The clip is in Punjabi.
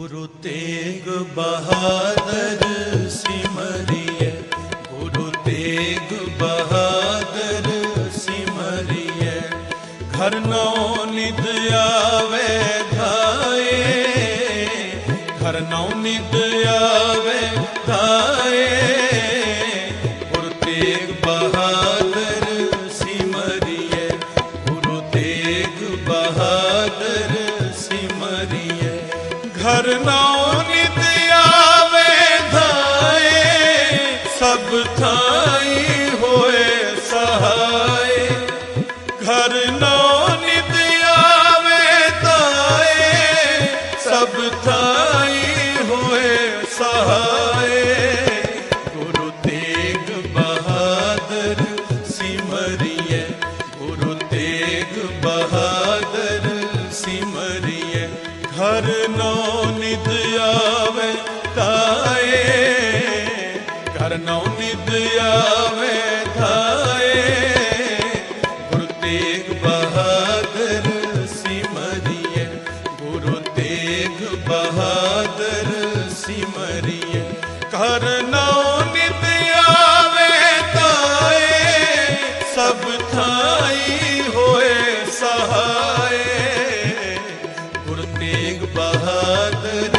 ਗੁਰੂ ਤੇਗ ਬਹਾਦਰ ਸਿਮਰਿਐ ਗੁਰੂ ਤੇਗ ਬਹਾਦਰ ਸਿਮਰਿਐ ਘਰ ਨੌ ਨਿਦ ਆਵੇ ਧਾਏ, ਘਰ ਨੌ ਨਿਦ ਆਵੇ ਧਾਏ, ਗੁਰੂ ਤੇਗ ਬਹਾਦਰ ਘਰ ਨੌ ਨਿਤ ਆਵੇ ਧਾਏ, ਸਭ ਥਾਈ ਹੋਏ ਸਹਾਏ। ਘਰ ਨੌ ਨਿਤ ਆਵੇ ਧਾਏ, ਸਭ ਥਾਈ ਹੋਏ ਸਹਾਏ। ਗੁਰੂ ਤੇਗ ਬਹਾਦਰ ਸਿਮਰਿਐ ਗੁਰੂ ਤੇਗ ਬਹਾਦਰ ਘਰ ਨੌ ਨਿਦ ਆਵੇ ਤਾਏ, ਘਰ ਨੌ ਨਿਦ ਆਵੇ ਤਾਏ। ਗੁਰੂ ਤੇਗ ਬਹਾਦਰ ਸਿਮਰਿਐ ਗੁਰੂ ਤੇਗ ਬਹਾਦਰ ਸਿਮਰਿਐ ਘਰ ਨੌ ਗੁਰੂ ਤੇਗ ਬਹਾਦਰ